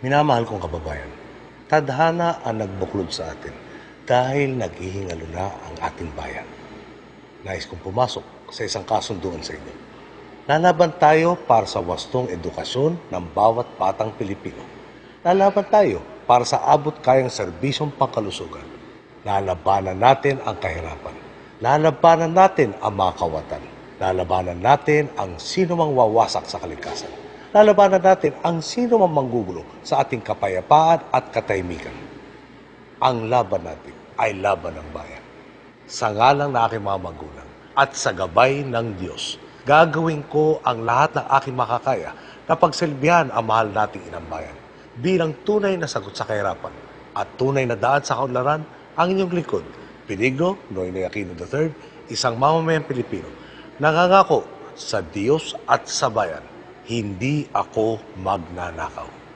Minamahal kong kababayan, tadhana ang nagbuklod sa atin dahil naghihingalo na ang ating bayan. Nais kong pumasok sa isang kasunduan sa inyo. Lalaban tayo para sa wastong edukasyon ng bawat batang Pilipino. Lalaban tayo para sa abot kayang serbisyong pangkalusugan. Lalabanan natin ang kahirapan. Lalabanan natin ang mga kawatan. Lalabanan natin ang sino mang wawasak sa kalikasan. Lalabanan natin ang sino mang manggugulo sa ating kapayapaan at katahimikan. Ang laban natin ay laban ng bayan. Sa ngalang na aking mga magulang at sa gabay ng Diyos, gagawin ko ang lahat ng aking makakaya na pagsilbihan ang mahal nating inang bayan bilang tunay na sagot sa kahirapan at tunay na daan sa kaunlaran ang inyong lingkod, Benigno Noynoy Aquino III, isang mamamayang Pilipino, nangangako sa Diyos at sa bayan, hindi ako magnanakaw.